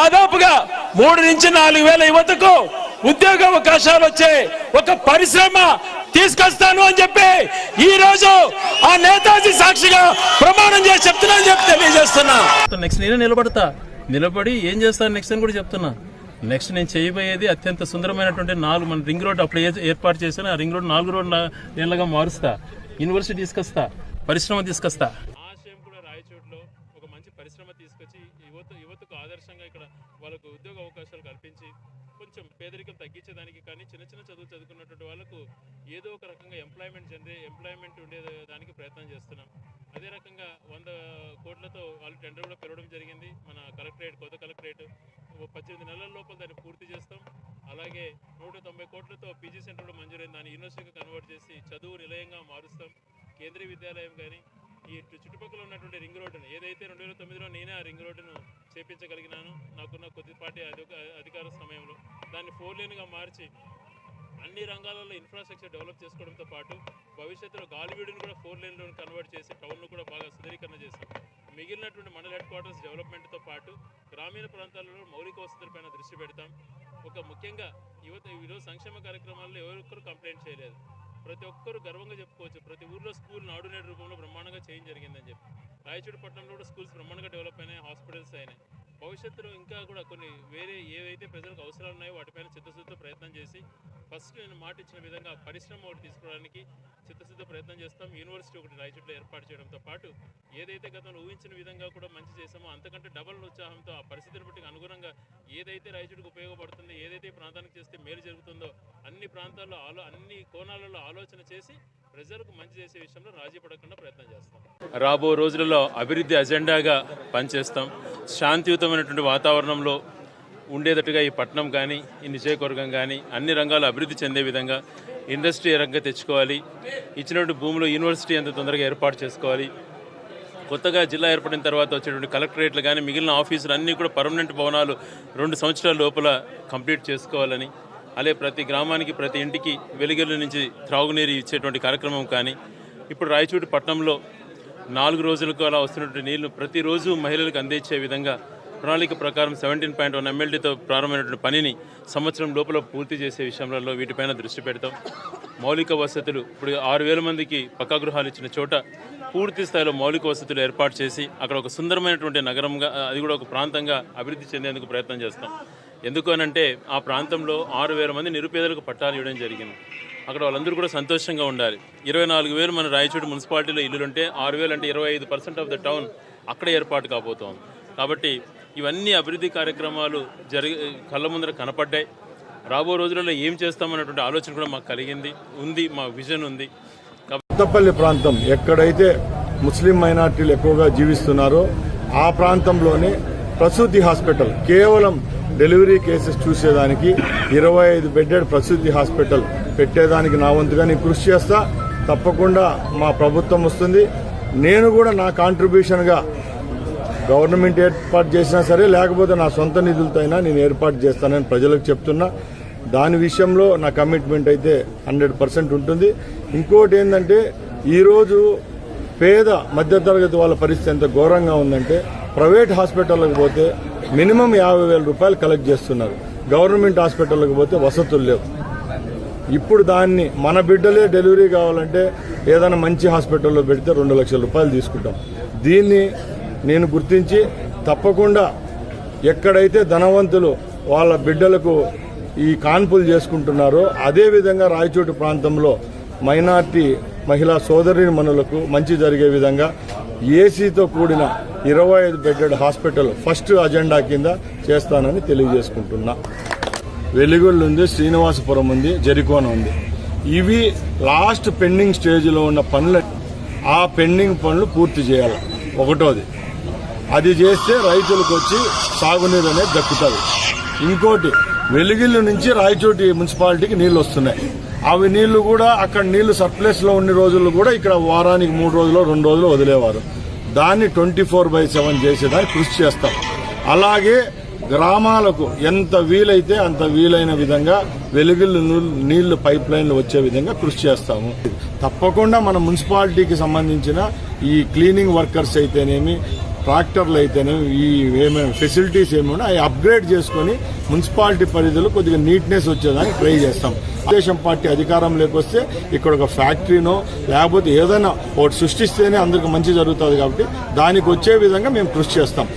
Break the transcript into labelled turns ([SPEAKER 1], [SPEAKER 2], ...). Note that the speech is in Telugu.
[SPEAKER 1] దాదాపుగా మూడు నుంచి నాలుగు వేల యువతకు ఉద్యోగ అవకాశాలు వచ్చే ఒక పరిశ్రమ తీసుకొస్తాను అని చెప్పి ఈ రోజు ఆ నేతాజీ సాక్షిగా ప్రమాణం చేసి చెప్తున్నాను చెప్పి తెలియజేస్తున్నా.
[SPEAKER 2] నెక్స్ట్ నేనే నిలబడతా. నిలబడి ఏం చేస్తాను నెక్స్ట్ అని కూడా చెప్తున్నా. నెక్స్ట్ నేను చేయబోయేది అత్యంత సుందరమైనటువంటి నాలుగు మన రింగ్ రోడ్ అప్పుడు ఏర్పాటు చేశాను ఆ రింగ్ రోడ్ నాలుగు రోడ్ నీళ్ళగా మారుస్తా. యూనివర్సిటీ తీసుకొస్తా. పరిశ్రమ తీసుకొస్తా ఆశయం కూడా రాయచోట్లో ఒక మంచి పరిశ్రమ తీసుకొచ్చి యువత యువతకు ఆదర్శంగా ఇక్కడ వాళ్ళకు ఉద్యోగ అవకాశాలు కల్పించి కొంచెం పేదరికం తగ్గించేదానికి కానీ చిన్న చిన్న చదువు చదువుకున్నటువంటి వాళ్ళకు ఏదో ఒక రకంగా ఎంప్లాయ్మెంట్ జనరే ఎంప్లాయ్మెంట్ ఉండే దానికి ప్రయత్నం చేస్తున్నాం. అదే రకంగా వంద కోట్లతో వాళ్ళు టెండర్ కూడా పిలవడం జరిగింది. మన కలెక్టరేట్ కొత్త కలెక్టరేట్ పద్దెనిమిది నెలల లోపల దాన్ని పూర్తి చేస్తాం. అలాగే నూట తొంభై కోట్లతో పీజీ సెంటర్ కూడా మంజూరైంది. దాన్ని యూనివర్సిటీకి కన్వర్ట్ చేసి చదువు నిలయంగా మారుస్తాం. కేంద్రీయ విద్యాలయం కానీ ఈ చుట్టుపక్కల ఉన్నటువంటి రింగ్ రోడ్డును ఏదైతే రెండు వేల తొమ్మిదిలో నేనే ఆ రింగ్ రోడ్డును చేపించగలిగినాను. నాకున్న కొద్దిపాటి అధికార సమయంలో దాన్ని ఫోర్ లేన్గా మార్చి అన్ని రంగాలలో ఇన్ఫ్రాస్ట్రక్చర్ డెవలప్ చేసుకోవడంతో పాటు భవిష్యత్తులో గాలివీడును కూడా ఫోర్ లేన్లో కన్వర్ట్ చేసి టౌన్ను కూడా బాగా సుందరీకరణ చేశాం. మిగిలినటువంటి మండల హెడ్ క్వార్టర్స్ డెవలప్మెంట్తో పాటు గ్రామీణ ప్రాంతాలలో మౌలిక వసతులపైన దృష్టి పెడతాం. ఒక ముఖ్యంగా యువత ఈరోజు సంక్షేమ కార్యక్రమాల్లో ఎవరొక్కరు కంప్లైంట్ చేయలేదు. ప్రతి ఒక్కరు గర్వంగా చెప్పుకోవచ్చు. ప్రతి ఊర్లో స్కూల్ నాడు నేడు రూపంలో బ్రహ్మాండంగా చేంజ్ జరిగిందని చెప్పి. రాయచూడు పట్టణంలో కూడా స్కూల్స్ బ్రహ్మాండంగా డెవలప్ అయినాయి. భవిష్యత్తులో ఇంకా కూడా కొన్ని వేరే ఏవైతే ప్రజలకు అవసరాలు ఉన్నాయో వాటిపైన చిత్తశుద్ధితో ప్రయత్నం చేసి ఫస్ట్ నేను మాట ఇచ్చిన విధంగా పరిశ్రమ ఒకటి తీసుకోవడానికి చిత్తశుద్ధ ప్రయత్నం చేస్తాం. యూనివర్సిటీ ఒకటి రాయచూట్లో ఏర్పాటు చేయడంతో పాటు ఏదైతే గతంలో ఊహించిన విధంగా కూడా మంచి చేసామో అంతకంటే డబల్ ఉత్సాహంతో ఆ పరిస్థితిని బట్టి అనుగుణంగా ఏదైతే రాయచూడికి ఉపయోగపడుతుంది ఏదైతే ప్రాంతానికి చేస్తే మేలు జరుగుతుందో అన్ని ప్రాంతాల్లో ఆలో అన్ని కోణాలలో ఆలోచన చేసి ప్రజలకు మంచి చేసే విషయంలో రాజీ పడకుండా ప్రయత్నం చేస్తాం. రాబో రోజులలో అభివృద్ధి అజెండాగా పనిచేస్తాం. శాంతియుతమైనటువంటి వాతావరణంలో ఉండేటట్టుగా ఈ పట్టణం కానీ ఈ నిజయకవర్గం కానీ అన్ని రంగాలు అభివృద్ధి చెందే విధంగా ఇండస్ట్రీ రంగం తెచ్చుకోవాలి. ఇచ్చినటువంటి భూమిలో యూనివర్సిటీ ఎంత తొందరగా ఏర్పాటు చేసుకోవాలి. కొత్తగా జిల్లా ఏర్పడిన తర్వాత వచ్చేటువంటి కలెక్టరేట్లు కానీ మిగిలిన ఆఫీసులు అన్నీ కూడా పర్మనెంట్ భవనాలు రెండు సంవత్సరాల లోపల కంప్లీట్ చేసుకోవాలని అలాగే ప్రతి గ్రామానికి ప్రతి ఇంటికి వెలుగుల నుంచి త్రాగునీరు ఇచ్చేటువంటి కార్యక్రమం కానీ ఇప్పుడు రాయచూటి పట్టణంలో నాలుగు రోజులకు అలా వస్తున్నటువంటి నీళ్ళు ప్రతిరోజు మహిళలకు అందించే విధంగా ప్రణాళిక ప్రకారం సెవెంటీన్ పాయింట్ వన్ ఎమ్మెల్డీతో ప్రారంభమైనటువంటి పనిని సంవత్సరం లోపల పూర్తి చేసే విషయంలో వీటిపైన దృష్టి పెడతాం. మౌలిక వసతులు ఇప్పుడు ఆరు వేల మందికి పక్కా గృహాలు ఇచ్చిన చోట పూర్తి స్థాయిలో మౌలిక వసతులు ఏర్పాటు చేసి అక్కడ ఒక సుందరమైనటువంటి నగరంగా అది కూడా ఒక ప్రాంతంగా అభివృద్ధి చెందేందుకు ప్రయత్నం చేస్తాం. ఎందుకు అనంటే ఆ ప్రాంతంలో ఆరు వేల మంది నిరుపేదలకు పట్టాలు ఇవ్వడం జరిగింది. అక్కడ వాళ్ళందరూ కూడా సంతోషంగా ఉండాలి. ఇరవై నాలుగు వేలు మన రాయచూడు మున్సిపాలిటీలో ఇల్లులుంటే ఆరు వేలు అంటే ఇరవై ఐదు పర్సెంట్ ఆఫ్ ద టౌన్ అక్కడే ఏర్పాటు కాబోతోంది. కాబట్టి ఇవన్నీ అభివృద్ధి కార్యక్రమాలు జరిగి కళ్ళ ముందర కనపడ్డాయి. రాబో రోజులలో ఏం చేస్తామన్నటువంటి ఆలోచన కూడా మాకు కలిగింది ఉంది మా విజన్ ఉంది.
[SPEAKER 3] కొత్తపల్లి ప్రాంతం ఎక్కడైతే ముస్లిం మైనార్టీలు ఎక్కువగా జీవిస్తున్నారో ఆ ప్రాంతంలోనే ప్రసూతి హాస్పిటల్ కేవలం డెలివరీ కేసెస్ చూసేదానికి ఇరవై ఐదు బెడ్డెడ్ ప్రసూతి హాస్పిటల్ పెట్టేదానికి నా వంతుగా నేను కృషి చేస్తా. తప్పకుండా మా ప్రభుత్వం వస్తుంది. నేను కూడా నా కాంట్రిబ్యూషన్గా గవర్నమెంట్ ఏర్పాటు చేసినా సరే లేకపోతే నా సొంత నిధులతో అయినా నేను ఏర్పాటు చేస్తానని ప్రజలకు చెప్తున్నా. దాని విషయంలో నా కమిట్మెంట్ అయితే హండ్రెడ్ పర్సెంట్ ఉంటుంది. ఇంకోటి ఏంటంటే ఈరోజు పేద మధ్యతరగతి వాళ్ళ పరిస్థితి ఎంత ఘోరంగా ఉందంటే ప్రైవేట్ హాస్పిటల్కి పోతే మినిమం యాభై వేల రూపాయలు కలెక్ట్ చేస్తున్నారు. గవర్నమెంట్ హాస్పిటల్కి పోతే వసతులు లేవు. ఇప్పుడు దాన్ని మన బిడ్డలే డెలివరీ కావాలంటే ఏదైనా మంచి హాస్పిటల్లో పెడితే రెండు లక్షల రూపాయలు తీసుకుంటాం. దీన్ని నేను గుర్తించి తప్పకుండా ఎక్కడైతే ధనవంతులు వాళ్ళ బిడ్డలకు ఈ కాన్పులు చేసుకుంటున్నారో అదేవిధంగా రాయచోటి ప్రాంతంలో మైనార్టీ మహిళా సోదరి మనులకు మంచి జరిగే విధంగా ఏసీతో కూడిన ఇరవై ఐదు బెడ్డెడ్ హాస్పిటల్ ఫస్ట్ అజెండా కింద చేస్తానని తెలియజేసుకుంటున్నా. వెలుగుళ్ళు ఉంది శ్రీనివాసపురం ఉంది జరికోన ఉంది. ఇవి లాస్ట్ పెండింగ్ స్టేజ్లో ఉన్న పనులు ఆ పెండింగ్ పనులు పూర్తి చేయాలి. ఒకటోది అది చేస్తే రైతులకు వచ్చి సాగునీరు అనేది దక్కుతుంది. ఇంకోటి వెలుగిల్లు నుంచి రాయచోటి మున్సిపాలిటీకి నీళ్ళు వస్తున్నాయి అవి నీళ్ళు కూడా అక్కడ నీళ్ళు సర్ప్లెస్లో ఉన్న రోజులు కూడా ఇక్కడ వారానికి మూడు రోజులు రెండు రోజులు వదిలేవారు. దాన్ని ట్వంటీ ఫోర్ బై సెవెన్ చేసేదానికి కృషి చేస్తాం. అలాగే గ్రామాలకు ఎంత వీలైతే అంత వీలైన విధంగా వెలుగులు నీళ్ళు పైప్ లైన్లు వచ్చే విధంగా కృషి చేస్తాము. తప్పకుండా మన మున్సిపాలిటీకి సంబంధించిన ఈ క్లీనింగ్ వర్కర్స్ అయితేనేమి ట్రాక్టర్లు అయితేనేమి ఈ ఏమైనా ఫెసిలిటీస్ ఏమైనా అవి అప్గ్రేడ్ చేసుకొని మున్సిపాలిటీ పరిధిలో కొద్దిగా నీట్నెస్ వచ్చేదానికి ట్రై చేస్తాం. దేశం పార్టీ అధికారం లేకొస్తే ఇక్కడ ఒక ఫ్యాక్టరీనో లేకపోతే ఏదైనా ఒకటి సృష్టిస్తేనే అందరికి మంచి జరుగుతుంది కాబట్టి దానికి వచ్చే విధంగా మేము కృషి చేస్తాం.